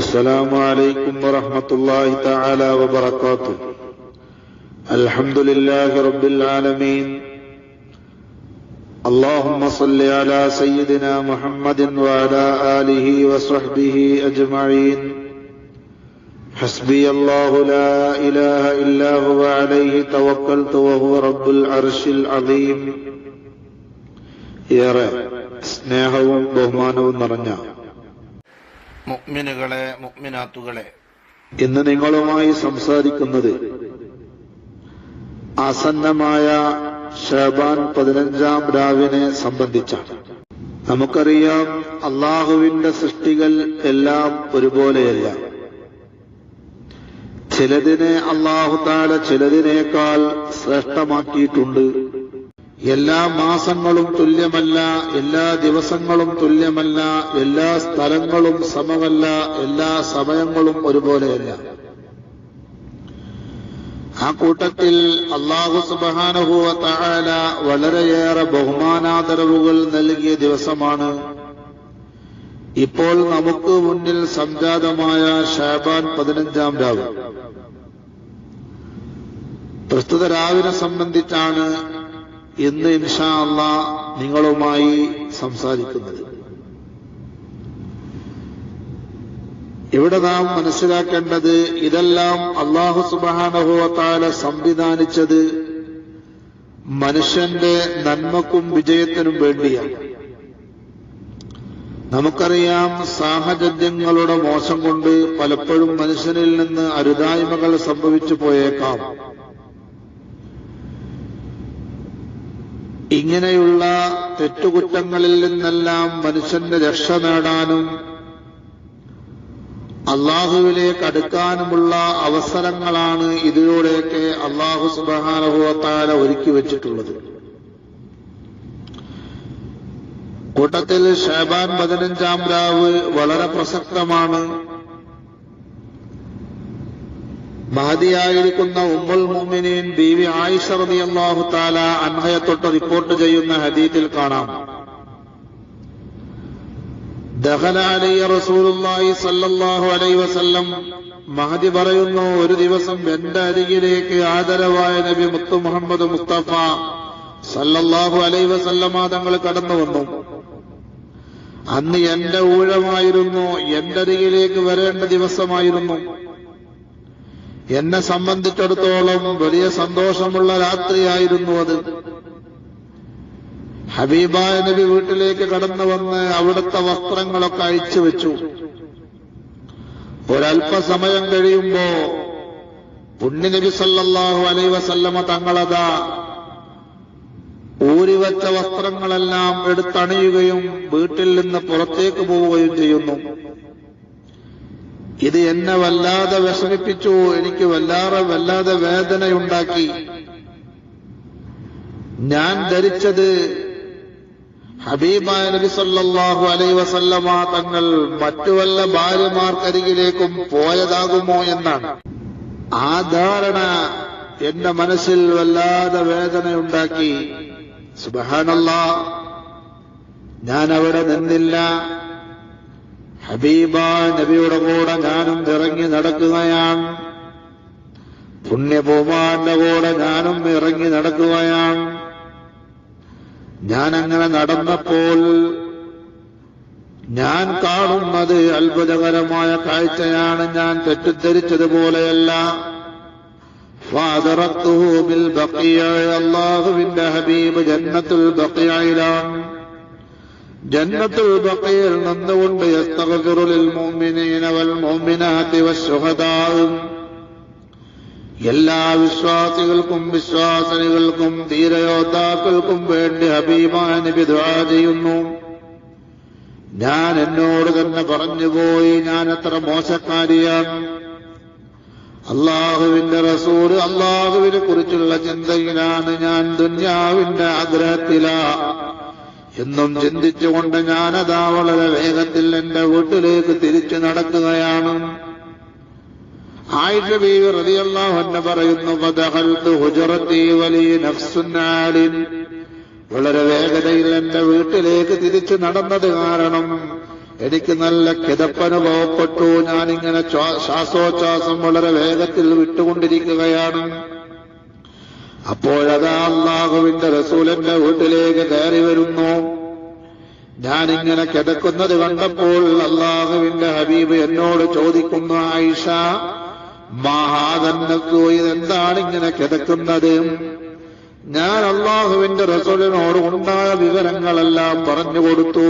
السلام عليكم ورحمة الله تعالى وبركاته الحمد لله رب العالمين اللهم صل على سيدنا محمد وعلى آله وصحبه أجمعين حسبي الله لا إله إلا هو عليه توكلت وهو رب العرش العظيم ഏറെ സ്നേഹവും ബഹുമാനവും നിറഞ്ഞ മുഅ്മിനുകളെ മുഅ്മിനാത്തുകളെ. ഇന്ന് നിങ്ങളുമായി സംസാരിക്കുന്നത് ആസന്നമായ ഷാബാൻ പതിനഞ്ചാം രാവിനെ സംബന്ധിച്ചാണ്. നമുക്കറിയാം അള്ളാഹുവിന്റെ സൃഷ്ടികൾ എല്ലാം ഒരുപോലെയല്ല. ചിലതിനെ അള്ളാഹു താല ചിലതിനേക്കാൾ ശ്രേഷ്ഠമാക്കിയിട്ടുണ്ട്. എല്ലാ മാസങ്ങളും തുല്യമല്ല എല്ലാ ദിവസങ്ങളും തുല്യമല്ല എല്ലാ സ്ഥലങ്ങളും സമമല്ല എല്ലാ സമയങ്ങളും ഒരുപോലെയല്ല. ആ കൂട്ടത്തിൽ അള്ളാഹു സുബാനഹുവ താല വളരെയേറെ ബഹുമാനാദരവുകൾ നൽകിയ ദിവസമാണ്. ഇപ്പോൾ നമുക്ക് മുന്നിൽ സംജാതമായ ഷാബാൻ പതിനഞ്ചാം രാവ്. പ്രസ്തുത രാവിനെ സംബന്ധിച്ചാണ് ഇന്ന് ഇൻഷാ നിങ്ങളുമായി സംസാരിക്കുന്നത്. ഇവിടെ നാം മനസ്സിലാക്കേണ്ടത് ഇതെല്ലാം അള്ളാഹു സുബാനഹുവത്താല സംവിധാനിച്ചത് മനുഷ്യന്റെ നന്മക്കും വിജയത്തിനും വേണ്ടിയാണ്. നമുക്കറിയാം സാഹചര്യങ്ങളുടെ മോശം കൊണ്ട് പലപ്പോഴും മനുഷ്യനിൽ നിന്ന് അരുതായ്മകൾ സംഭവിച്ചു പോയേക്കാം. ഇങ്ങനെയുള്ള തെറ്റുകുറ്റങ്ങളിൽ നിന്നെല്ലാം മനുഷ്യന്റെ രക്ഷ നേടാനും അള്ളാഹുവിലേക്ക് അടുക്കാനുമുള്ള അവസരങ്ങളാണ് ഇതിലൂടെയൊക്കെ അള്ളാഹു സുബാനുഭവത്താല ഒരുക്കി വെച്ചിട്ടുള്ളത്. കൂട്ടത്തിൽ ഷേബാൻ പതിനഞ്ചാം രാവ് വളരെ പ്രസക്തമാണ്. മഹതിയായിരിക്കുന്ന ഉമ്മുൽ മുഅ്മിനീൻ ബീവി ആയിഷ റളിയല്ലാഹു താല അൻഹയെ തൊട്ട് റിപ്പോർട്ട് ചെയ്യുന്ന ഹദീത്തിൽ കാണാം. ദഖല അലൈഹി റസൂലുള്ളാഹി സ്വല്ലല്ലാഹു അലൈഹി വസല്ലം മഹദി പറയുന്നു ഒരു ദിവസം എന്റെ അരികിലേക്ക് ആദരവായ നബി മുത്തു മുഹമ്മദ് മുസ്തഫ സല്ലല്ലാഹു അലൈഹി വസല്ലമ തങ്ങൾ കടന്നു വന്നു. അന്ന് എന്റെ ഊഴമായിരുന്നു എന്റെ അരികിലേക്ക് വരേണ്ട ദിവസമായിരുന്നു. എന്നെ സംബന്ധിച്ചിടത്തോളം വലിയ സന്തോഷമുള്ള രാത്രിയായിരുന്നു അത്. ഹബീബായ നബി വീട്ടിലേക്ക് കടന്നു വന്ന് അവിടുത്തെ വസ്ത്രങ്ങളൊക്കെ അഴിച്ചു വെച്ചു. ഒരല്പസമയം കഴിയുമ്പോ പുണ്യനബി സല്ലാഹു അലൈ വസല്ലമ തങ്ങളതാ ഊരിവച്ച വസ്ത്രങ്ങളെല്ലാം എടുത്തണിയുകയും വീട്ടിൽ നിന്ന് പുറത്തേക്ക് പോവുകയും ചെയ്യുന്നു. ഇത് എന്നെ വല്ലാതെ വിഷമിപ്പിച്ചു. എനിക്ക് വല്ലാതെ വല്ലാതെ വേദനയുണ്ടാക്കി. ഞാൻ ധരിച്ചത് ഹബീബായ നബി സല്ലാഹു അലൈ വസല്ലമ തങ്ങൾ മറ്റു വല്ല ഭാര്യമാർക്കരികിലേക്കും പോയതാകുമോ എന്നാണ്. ആ ധാരണ എന്റെ മനസ്സിൽ വല്ലാതെ വേദനയുണ്ടാക്കി. സുബഹാനല്ല ഞാൻ അവിടെ നിന്നില്ല. ഹബീബ നബിയുടെ കൂടെ ഞാനും ഇറങ്ങി നടക്കുകയാണ്. പുണ്യഭൂമാന്റെ കൂടെ ഞാനും ഇറങ്ങി നടക്കുകയാണ്. ഞാനങ്ങനെ നടന്നപ്പോൾ ഞാൻ കാണുന്നത് അത്ഭുതകരമായ കാഴ്ചയാണ് ഞാൻ തെറ്റിദ്ധരിച്ചതുപോലെയല്ല. ഫാദറത്തുഹൂബിൽ അള്ളാഹുവിന്റെ ഹബീബ് ജന്നത്തുൽ ബക്കിയയിലാണ് ജന്നത്തുൽ ബഖയിൽ നിന്നുകൊണ്ട് യസ്തഗ്ഫിറു ലിൽ മുഅ്മിനീന വൽ മുഅ്മിനാതി എല്ലാ വിശ്വാസികൾക്കും വിശ്വാസികൾക്കും ധീരയോദ്ധാക്കൾക്കും വേണ്ടി ഹബീബായ നബി ദുആ ചെയ്യുന്നു. ഞാൻ എന്നോട് തന്നെ പറഞ്ഞുപോയി ഞാൻ എത്ര മോശക്കാരിയാണ്. അള്ളാഹുവിന്റെ റസൂൽ അള്ളാഹുവിനെ കുറിച്ചുള്ള ചിന്തയിലാണ് ഞാൻ ദുന്യാവിന്റെ ആഗ്രഹത്തിലാ. എന്നും ചിന്തിച്ചുകൊണ്ട് ഞാനതാ വളരെ വേഗത്തിൽ എന്റെ വീട്ടിലേക്ക് തിരിച്ചു നടക്കുകയാണ്. ആയിഷ ബീവി റളിയല്ലാഹു അൻഹ പറയുന്നു ഫദഖൽതു ഹുജറത്തി വലി നഫ്സുന്നാലിൻ വളരെ വേഗതയിൽ എന്റെ വീട്ടിലേക്ക് തിരിച്ചു നടന്നത് കാരണം എനിക്ക് നല്ല കിതപ്പനുഭവപ്പെട്ടു. ഞാനിങ്ങനെ ശ്വാ- ശ്വാസോച്ഛ്വാസം വളരെ വേഗത്തിൽ വിട്ടുകൊണ്ടിരിക്കുകയാണ്. അപ്പോഴതാ അള്ളാഹുവിന്റെ റസൂലന്റെ വീട്ടിലേക്ക് കയറി വരുന്നു. ഞാനിങ്ങനെ കിടക്കുന്നത് കണ്ടപ്പോൾ അള്ളാഹുവിന്റെ ഹബീബ് എന്നോട് ചോദിക്കുന്നു ആയിഷ മഹാതന്നക്കു ഇതെന്താണ് ഇങ്ങനെ കിടക്കുന്നത്? ഞാൻ അള്ളാഹുവിന്റെ റസൂലിനോട് ഉണ്ടായ വിവരങ്ങളെല്ലാം പറഞ്ഞു കൊടുത്തു.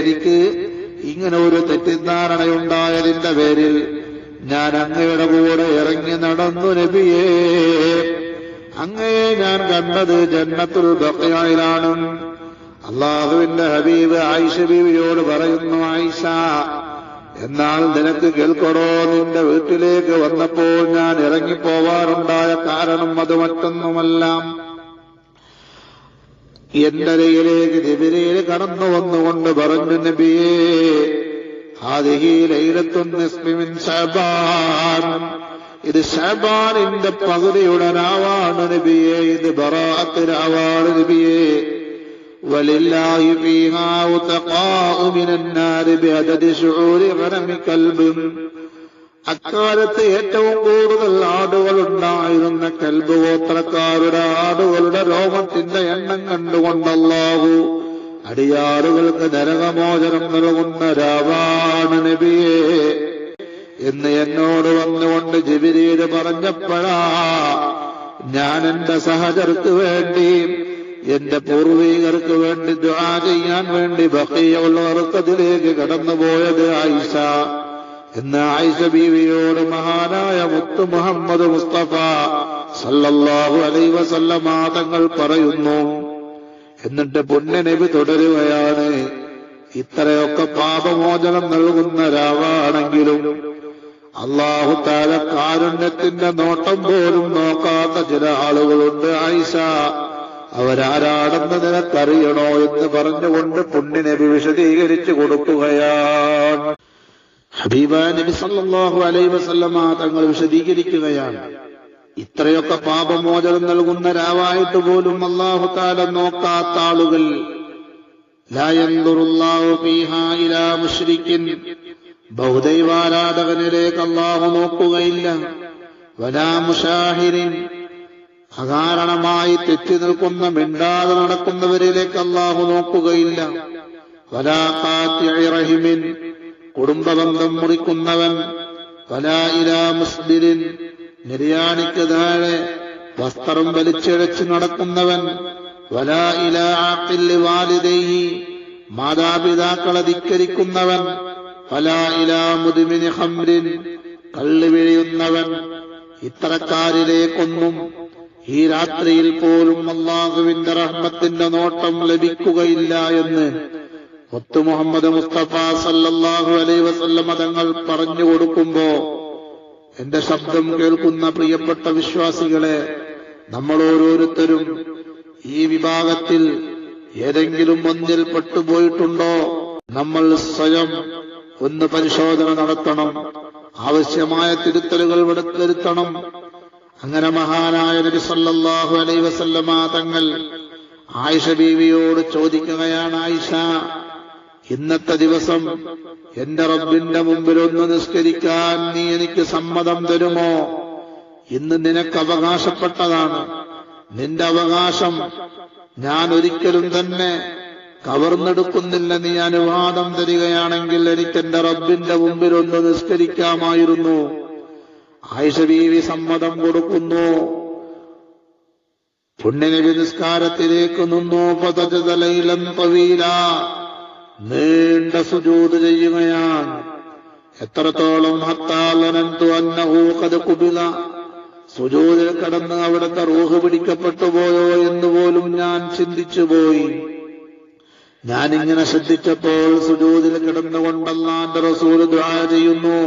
എനിക്ക് ഇങ്ങനെ ഒരു തെറ്റിദ്ധാരണയുണ്ടായതിന്റെ പേരിൽ ഞാൻ അങ്ങയുടെ കൂടെ ഇറങ്ങി നടന്നു നബിയേ. അങ്ങയെ ഞാൻ കണ്ടത് ജന്നത്തുൽ ബക്കയായിലാണ് അള്ളാഹുവിന്റെ ഹബീബ് ആയിഷ ബീവിയോട് പറയുന്നു ആയിഷ എന്നാൽ നിനക്ക് കേൾക്കടോ നിന്റെ വീട്ടിലേക്ക് വന്നപ്പോൾ ഞാൻ ഇറങ്ങിപ്പോവാറുണ്ടായ കാരണം അത് മറ്റൊന്നുമല്ല. എന്റെ അരയിലേക്ക് നിബിരയിൽ കടന്നു വന്നുകൊണ്ട് പറഞ്ഞു നബിയേ ഇത് ഷബാനിന്റെ പകുതിയുടെ രാവാണ് നബിയെ ഇത് ബറാഅത്ത് രാവാണ് നബിയെ ولله فيها وتقاء من النار بعدد شعور غنم كلب അക്കാലത്ത് ഏറ്റവും കൂടുതൽ ആടുകൾ ഉണ്ടായിരുന്ന കൽബ് ഗോത്രക്കാരുടെ ആടുകളുടെ രോമത്തിന്റെ എണ്ണം കണ്ടുകൊണ്ടല്ലാഹു അടിയാറുകൾക്ക് നരകമോചനം നൽകുന്ന രാവാണ് നബിയെ എന്ന് എന്നോട് വന്നുകൊണ്ട് ജിബിരിയിൽ പറഞ്ഞപ്പോഴാ ഞാൻ എന്റെ സഹചർക്ക് വേണ്ടി എന്റെ പൂർവീകർക്ക് വേണ്ടി ദ്വാ ചെയ്യാൻ വേണ്ടി ബഹയുള്ള വർക്കത്തിലേക്ക് കടന്നുപോയത് ആയിഷ. എന്ന് ആയിഷ ബീവിയോട് മഹാനായ മുത്തു മുഹമ്മദ് മുസ്തഫ സല്ലല്ലാഹു അലൈ വസല്ലമ തങ്ങൾ പറയുന്നു. എന്നിട്ട് പുണ്യനബി തുടരുകയാണ്. ഇത്രയൊക്കെ പാപമോചനം നൽകുന്ന രാവാണെങ്കിലും അള്ളാഹു താല കാരുണ്യത്തിന്റെ നോട്ടം പോലും നോക്കാത്ത ചില ആളുകളുണ്ട് ആയിഷ. അവരാരാണെന്ന് നിനക്കറിയണോ എന്ന് പറഞ്ഞുകൊണ്ട് പുണ്യനബി വിശദീകരിച്ചു കൊടുക്കുകയാണ്. ഹബീബ നബി സല്ലല്ലാഹു അലൈഹി വസല്ലമ തങ്ങൾ വിശദീകരിക്കുകയാണ്. ഇത്രയൊക്കെ പാപമോചനം നൽകുന്ന രാവായിട്ട് പോലും അള്ളാഹു താല നോക്കാത്ത ആളുകൾ. ബഹുദൈവാരാധകനിലേക്ക് അള്ളാഹു നോക്കുകയില്ല. വലാ മുഷാഹിരിൻ. അകാരണമായി തെറ്റി നിൽക്കുന്ന മിണ്ടാതെ നടക്കുന്നവരിലേക്ക് അള്ളാഹു നോക്കുകയില്ല. വലാ ഖാത്തിഇ റഹിമിൻ. കുടുംബബന്ധം മുറിക്കുന്നവൻ. വലാ ഇലാ മുസ്ബിലിൻ. നിര്യാണിക്ക് താഴെ വസ്ത്രം വലിച്ചിഴച്ച് നടക്കുന്നവൻ വലാ ഇലാ ആക്കില്ലി വാലിദൈഹി മാതാപിതാക്കളെ ധിക്കരിക്കുന്നവൻ മുദ്മിനി ഹംരിൻ കള്ളു വിഴിയുന്നവൻ ഇത്തരക്കാരിലേക്കൊന്നും ഈ രാത്രിയിൽ പോലും അള്ളാഹുവിന്റെ റഹ്മത്തിന്റെ നോട്ടം ലഭിക്കുകയില്ല എന്ന് മുത്തു മുഹമ്മദ് മുസ്തഫ സല്ലാഹു അലൈ വസല്ലമ തങ്ങൾ പറഞ്ഞു കൊടുക്കുമ്പോ എന്റെ ശബ്ദം കേൾക്കുന്ന പ്രിയപ്പെട്ട വിശ്വാസികളെ നമ്മൾ ഓരോരുത്തരും ഈ വിഭാഗത്തിൽ ഏതെങ്കിലും ഒന്നിൽ പെട്ടുപോയിട്ടുണ്ടോ? നമ്മൾ സ്വയം ഒന്ന് പരിശോധന നടത്തണം ആവശ്യമായ തിരുത്തലുകൾ വരുത്തണം അങ്ങനെ മഹാനായ നബി സല്ലല്ലാഹു അലൈഹി വസല്ലമ തങ്ങൾ ആയിഷ ബീവിയോട് ചോദിക്കുകയാണ് ആയിഷ ഇന്നത്തെ ദിവസം എന്റെ റബ്ബിന്റെ മുമ്പിൽ ഒന്ന് നിസ്കരിക്കാൻ നീ എനിക്ക് സമ്മതം തരുമോ? ഇന്ന് നിനക്ക് അവകാശപ്പെട്ടതാണ്. നിന്റെ അവകാശം ഞാൻ ഒരിക്കലും തന്നെ കവർന്നെടുക്കുന്നില്ല. നീ അനുവാദം തരികയാണെങ്കിൽ എനിക്ക് എന്റെ റബ്ബിന്റെ മുമ്പിൽ ഒന്ന് നിസ്കരിക്കാമായിരുന്നു. ആയിഷ ബീവി സമ്മതം കൊടുക്കുന്നു. പുണ്യനബി നിസ്കാരത്തിലേക്ക് നിന്നു. പതജതലയിലം പവീല നീണ്ട സുജൂത് ചെയ്യുകയാണ്. എത്രത്തോളം ഹത്താലനന്തു അന്നഹു കത് കുബില. സുജൂതിൽ കടന്ന് അവിടുത്തെ റൂഹ് പിടിക്കപ്പെട്ടു പോയോ എന്ന് പോലും ഞാൻ ചിന്തിച്ചുപോയി ഞാനിങ്ങനെ ശ്രദ്ധിച്ചപ്പോൾ സുജൂതിൽ കിടന്നുകൊണ്ടല്ലാന്റെ റസൂൽ ദ്വാ ചെയ്യുന്നു.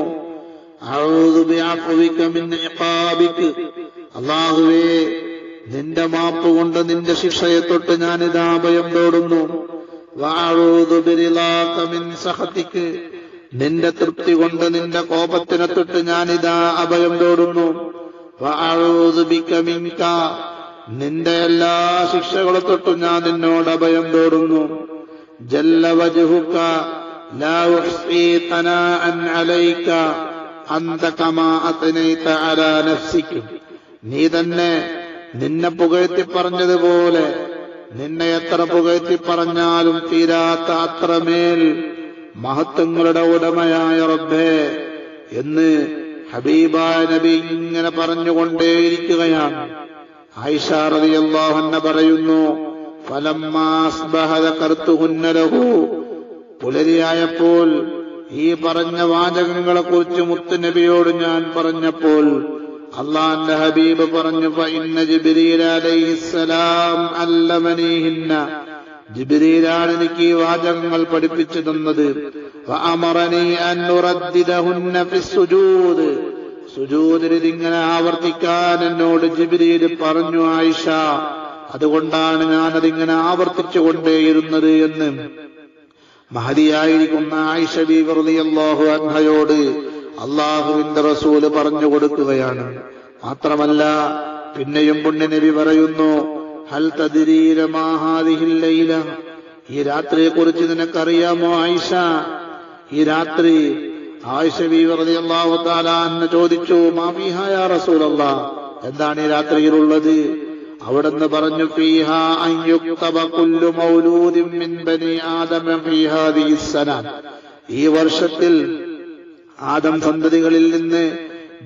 അള്ളാഹുവേ നിന്റെ മാപ്പ് കൊണ്ട് നിന്റെ ശിക്ഷയെ തൊട്ട് ഞാനിതാ ഭയം തോടുന്നു. വഅഊദു ബിറിളാക മിൻ സഖതിക് നിന്റെ തൃപ്തി കൊണ്ട് നിന്റെ കോപത്തിനെ തൊട്ട് ഞാനിതാ അഭയം തോടുന്നു വഅഊദു ബിക മിൻക നിന്റെ എല്ലാ ശിക്ഷകളെ തൊട്ടും ഞാൻ നിന്നോട് അഭയം തോടുന്നു جل وجهك لا أحصي ثناء عليك أنت كما أثنيت على نفسك നീ തന്നെ നിന്നെ പുകഴ്ത്തി പറഞ്ഞതുപോലെ നിന്നെ എത്ര പുകഴ്ത്തി പറഞ്ഞാലും തീരാത്ത അത്രമേൽ മഹത്വങ്ങളുടെ ഉടമയായ റബ്ബേ എന്ന് ഹബീബായ നബി ഇങ്ങനെ പറഞ്ഞുകൊണ്ടേയിരിക്കുകയാണ്. ആയിഷ റളിയല്ലാഹുഅൻഹ പറയുന്നു ഫലമാസ്ബഹദകർത്തുഹുന്നലഹു പുലരിയായപ്പോൾ ഈ പറഞ്ഞ വാചകങ്ങളെക്കുറിച്ച് മുത്തുനബിയോട് ഞാൻ പറഞ്ഞപ്പോൾ അള്ളാന്റെ ഹബീബ് പറഞ്ഞു അല്ലമനീഹിന്ന. എനിക്ക് ഈ വാചകങ്ങൾ പഠിപ്പിച്ചു തന്നത്. സുജൂദിൽ ഇതിങ്ങനെ ആവർത്തിക്കാൻ എന്നോട് ജിബ്രീൽ പറഞ്ഞു ആയിഷ അതുകൊണ്ടാണ് ഞാനതിങ്ങനെ ആവർത്തിച്ചു കൊണ്ടേയിരുന്നത് എന്ന്. മഹതിയായിരിക്കുന്ന ആയിഷ ബീവർലിയല്ലാഹു അൻഹയോട് അള്ളാഹുവിന്റെ റസൂൽ പറഞ്ഞു കൊടുക്കുകയാണ്. മാത്രമല്ല പിന്നെയും പുണ്യനബി പറയുന്നു ഹൽ തദിരീരമാഹാദിഹില്ലയില ഈ രാത്രിയെ കുറിച്ച് നിനക്കറിയാമോ ആയിഷ? ഈ രാത്രി ആയിഷ ബീവർലിയല്ലാഹു താല എന്ന് ചോദിച്ചു മാമിഹായ റസൂലല്ല? എന്താണ് ഈ രാത്രിയിലുള്ളത്? അവിടുന്ന് പറഞ്ഞു ഫീഹ മൗലൂദിൻ മിൻ ബനി ആദമ ഈ വർഷത്തിൽ ആദം സന്തതികളിൽ നിന്ന്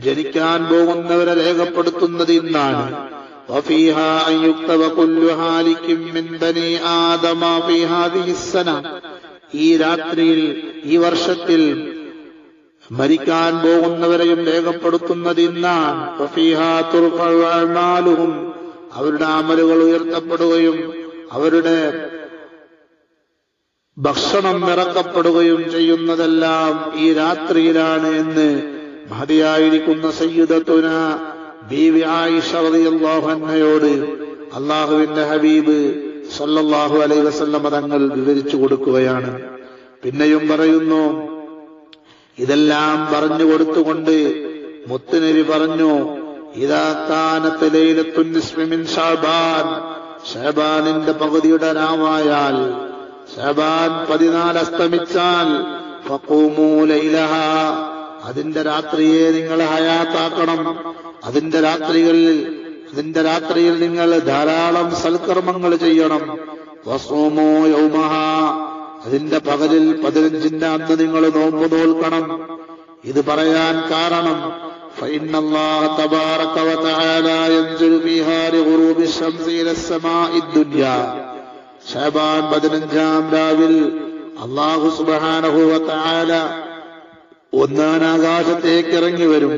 ജനിക്കാൻ പോകുന്നവരെ രേഖപ്പെടുത്തുന്നത് ഇന്നാണ്. ഈ രാത്രിയിൽ ഈ വർഷത്തിൽ മരിക്കാൻ പോകുന്നവരെയും രേഖപ്പെടുത്തുന്നത് ഇന്നാണ്. അവരുടെ അമലുകൾ ഉയർത്തപ്പെടുകയും അവരുടെ ഭക്ഷണം ഇറക്കപ്പെടുകയും ചെയ്യുന്നതെല്ലാം ഈ രാത്രിയിലാണ് എന്ന് മഹതിയായിരിക്കുന്ന സയ്യിദത്തുന ബീവി ആയിഷ റളിയല്ലാഹു അൻഹയോട് അള്ളാഹുവിന്റെ ഹബീബ് സല്ലല്ലാഹു അലൈ വസല്ലമ തങ്ങൾ വിവരിച്ചു കൊടുക്കുകയാണ്. പിന്നെയും പറയുന്നു ഇതെല്ലാം പറഞ്ഞു കൊടുത്തുകൊണ്ട് മുത്തുനരി പറഞ്ഞു ഇതാ ഷാബാൻ. ഷഅബാനിന്റെ പകുതിയുടെ രാമായാൽ ഷഅബാൻ പതിനാല് അസ്തമിച്ചാൽ ഫഖൂമൂ ലൈലഹ അതിന്റെ രാത്രിയെ നിങ്ങൾ ഹയാത്താക്കണം അതിന്റെ രാത്രികളിൽ അതിന്റെ രാത്രിയിൽ നിങ്ങൾ ധാരാളം സൽക്കർമ്മങ്ങൾ ചെയ്യണം വസൂമോ യൗമഹ അതിന്റെ പകലിൽ പതിനഞ്ചിന്റെ അന്ന് നിങ്ങൾ നോമ്പ് നോൽക്കണം ഇത് പറയാൻ കാരണം فإن الله تبارك وتعالى ينزل فيها لغروب الشمس إلى السماء الدنيا ഷാബാൻ പതിനഞ്ചാം രാവിൽ അള്ളാഹു സുബാനഹു വതആല ഒന്നാം ആകാശത്തേക്ക് ഇറങ്ങി വരും.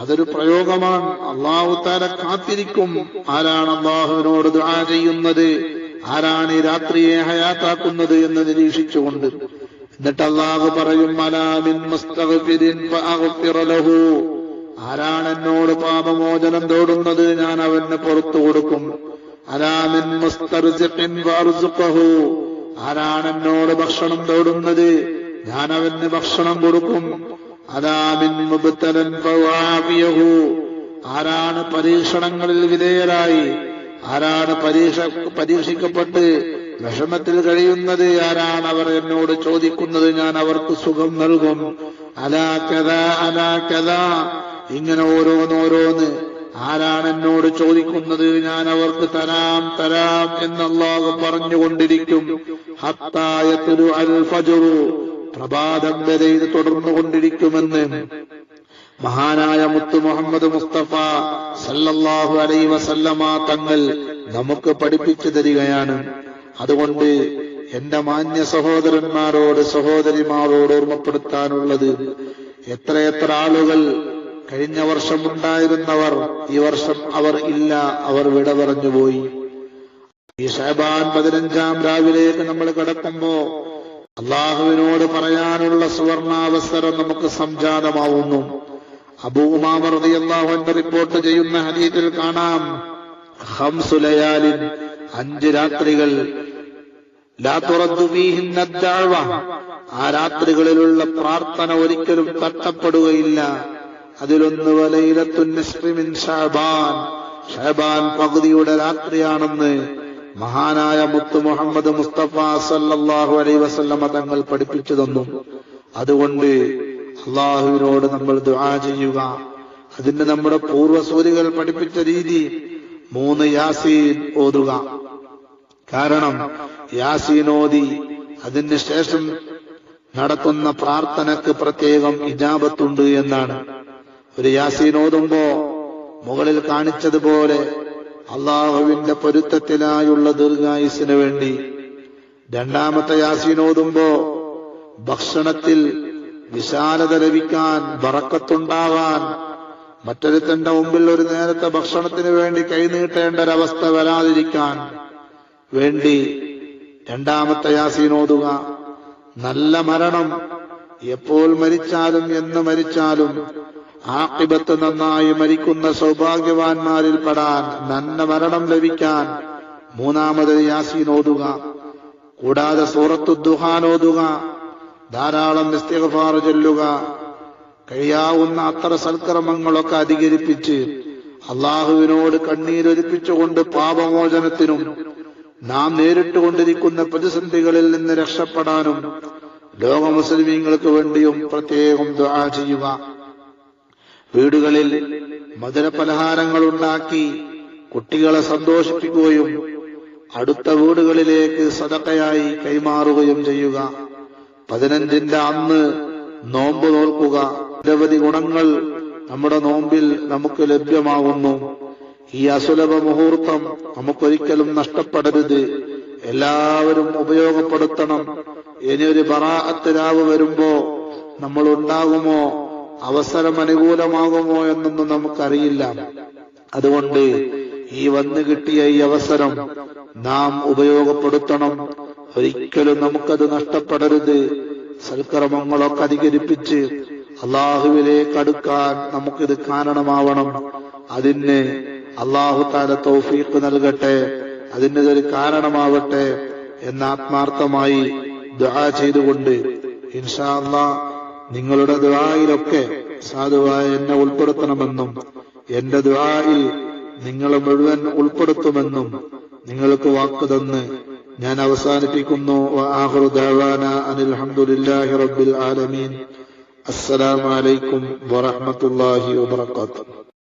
അതൊരു പ്രയോഗമാണ്. അള്ളാഹു താല കാത്തിരിക്കും ആരാണ് അള്ളാഹുവിനോട് ദുആ ചെയ്യുന്നത് ആരാണ് ഈ രാത്രിയെ ഹയാത്താക്കുന്നത് എന്ന് നിരീക്ഷിച്ചുകൊണ്ട്. എന്നിട്ട് അള്ളാഹു പറയും ആരാണ് എന്നോട് പാപമോചനം തേടുന്നത് ഞാൻ അവന് പുറത്തു കൊടുക്കും. അലാമിൻ ആരാണ് എന്നോട് ഭക്ഷണം തേടുന്നത്? ഞാൻ അവന് ഭക്ഷണം കൊടുക്കും. അലാമിൻ ഫവാഫിയഹു. ആരാണ് പരീക്ഷണങ്ങളിൽ വിധേയരായി? ആരാണ് പരീക്ഷ പരീക്ഷിക്കപ്പെട്ട് വിഷമത്തിൽ കഴിയുന്നത്? ആരാണ് അവർ എന്നോട് ചോദിക്കുന്നത്? ഞാൻ അവർക്ക് സുഖം നൽകും. അലാ കഥ അലാ കഥ ഇങ്ങനെ ഓരോന്നോരോന്ന് ആരാണ് എന്നോട് ചോദിക്കുന്നത്? ഞാൻ അവർക്ക് തരാം തരാം എന്നല്ലാഹു പറഞ്ഞുകൊണ്ടിരിക്കും. ഹത്തായത്തൊരു അൽ ഫജറു പ്രഭാതം വരെ ഇത് തുടർന്നുകൊണ്ടിരിക്കുമെന്ന്. മഹാനായ മുത്തു മുഹമ്മദ് മുസ്തഫ സല്ലല്ലാഹു അലൈ വസല്ലമ തങ്ങൾ നമുക്ക് പഠിപ്പിച്ചു തരികയാണ്. അതുകൊണ്ട് എന്റെ മാന്യ സഹോദരന്മാരോട് സഹോദരിമാരോട് ഓർമ്മപ്പെടുത്താനുള്ളത് എത്രയെത്ര ആളുകൾ കഴിഞ്ഞ വർഷം ഉണ്ടായിരുന്നവർ ഈ വർഷം അവർ ഇല്ല അവർ വിട പറഞ്ഞുപോയി ഈ ഷഹബാൻ പതിനഞ്ചാം രാവിലേക്ക് നമ്മൾ കിടക്കുമ്പോ അള്ളാഹുവിനോട് പറയാനുള്ള സുവർണാവസരം നമുക്ക് സംജാതമാവുന്നു. അബൂമാമറിയാഹുവിന്റെ റിപ്പോർട്ട് ചെയ്യുന്ന ഹദീത്തിൽ കാണാം. ഹംസുലയാലിൻ അഞ്ച് രാത്രികൾ. ആ രാത്രികളിലുള്ള പ്രാർത്ഥന ഒരിക്കലും തട്ടപ്പെടുകയില്ല. അതിലൊന്ന് വലയിലത്തു ഷഹബാൻ. ഷഅബാൻ പകുതിയുടെ രാത്രിയാണെന്ന് മഹാനായ മുത്തു മുഹമ്മദ് മുസ്തഫ സല്ലാഹു അലൈ വസല്ലമ തങ്ങൾ പഠിപ്പിച്ചു തന്നു. അതുകൊണ്ട് അള്ളാഹുവിനോട് നമ്മൾ ദുആ ചെയ്യുക. അതിന് നമ്മുടെ പൂർവസൂരികൾ പഠിപ്പിച്ച രീതി മൂന്ന് യാസീൻ ഓതുക. കാരണം യാസീൻ ഓതി അതിന് ശേഷം നടത്തുന്ന പ്രാർത്ഥനക്ക് പ്രത്യേകം ഇജാബത്തുണ്ട് എന്നാണ്. ഒരു യാസീൻ ഓതുമ്പോ മുകളിൽ കാണിച്ചതുപോലെ അള്ളാഹുവിന്റെ പൊരുത്തത്തിനായുള്ള ദീർഘായുസിന് വേണ്ടി രണ്ടാമത്തെ യാസീൻ ഓതുമ്പോ ഭക്ഷണത്തിൽ വിശാലത ലഭിക്കാൻ വറക്കത്തുണ്ടാവാൻ മറ്റൊരുത്തന്റെ മുമ്പിൽ ഒരു നേരത്തെ ഭക്ഷണത്തിന് വേണ്ടി കൈനീട്ടേണ്ട ഒരവസ്ഥ വരാതിരിക്കാൻ വേണ്ടി രണ്ടാമത്തെ യാസീൻ ഓതുക. നല്ല മരണം എപ്പോൾ മരിച്ചാലും എന്ന് മരിച്ചാലും ആക്കിബത്ത് നന്നായി മരിക്കുന്ന സൗഭാഗ്യവാന്മാരിൽ പെടാൻ നന്ന മരണം ലഭിക്കാൻ മൂന്നാമത് യാസീൻ ഓതുക. കൂടാതെ സൂറത്തു ദുഹാൻ ഓതുക. ധാരാളം നിസ്തികഫാർ ചൊല്ലുക. കഴിയാവുന്ന അത്ര സൽക്രമങ്ങളൊക്കെ അധികരിപ്പിച്ച് അള്ളാഹുവിനോട് കണ്ണീരൊലിപ്പിച്ചുകൊണ്ട് പാപമോചനത്തിനും നാം നേരിട്ടുകൊണ്ടിരിക്കുന്ന പ്രതിസന്ധികളിൽ നിന്ന് രക്ഷപ്പെടാനും ലോക മുസ്ലിമീങ്ങൾക്ക് വേണ്ടിയും പ്രത്യേകം ദുആ ചെയ്യുക. വീടുകളിൽ മധുരപലഹാരങ്ങൾ ഉണ്ടാക്കി കുട്ടികളെ സന്തോഷിപ്പിക്കുകയും അടുത്ത വീടുകളിലേക്ക് സദക്കയായി കൈമാറുകയും ചെയ്യുക. പതിനഞ്ചിന്റെ അന്ന് നോമ്പ് നോക്കുക നിരവധി ഗുണങ്ങൾ നമ്മുടെ നോമ്പിൽ നമുക്ക് ലഭ്യമാകുന്നു. ഈ അസുലഭ മുഹൂർത്തം നമുക്കൊരിക്കലും നഷ്ടപ്പെടരുത്. എല്ലാവരും ഉപയോഗപ്പെടുത്തണം. ഇനിയൊരു ബറാഅത്ത് രാവ് വരുമ്പോ നമ്മൾ ഉണ്ടാകുമോ അവസരം അനുകൂലമാകുമോ എന്നൊന്നും നമുക്കറിയില്ല. അതുകൊണ്ട് ഈ വന്നു കിട്ടിയ ഈ അവസരം നാം ഉപയോഗപ്പെടുത്തണം. ഒരിക്കലും നമുക്കത് നഷ്ടപ്പെടരുത്. സൽക്കർമ്മങ്ങളൊക്കെ അധികരിപ്പിച്ച് അള്ളാഹുവിലേക്ക് അടുക്കാൻ നമുക്കിത് കാരണമാവണം. അതിന് അള്ളാഹു താല തൗഫീഖ് നൽകട്ടെ. അതിന് ഒരു കാരണമാവട്ടെ എന്ന ആത്മാർത്ഥമായി ദുആ ചെയ്തുകൊണ്ട് ഇൻഷാ അള്ളാ നിങ്ങളുടെ ദുആയിലൊക്കെ സാധുവായ എന്നെ ഉൾപ്പെടുത്തണമെന്നും എന്റെ ദുആയിൽ നിങ്ങളെ മുഴുവൻ ഉൾപ്പെടുത്തുമെന്നും നിങ്ങൾക്ക് വാക്ക് തന്ന് ഞാൻ അവസാനിപ്പിക്കുന്നു. വആഖിറു ദഅവാന അനിൽ ഹംദുലില്ലാഹി റബ്ബിൽ ആലമീൻ. അസ്സലാമു അലൈക്കും വറഹ്മത്തുള്ളാഹി വബറകാതുഹു.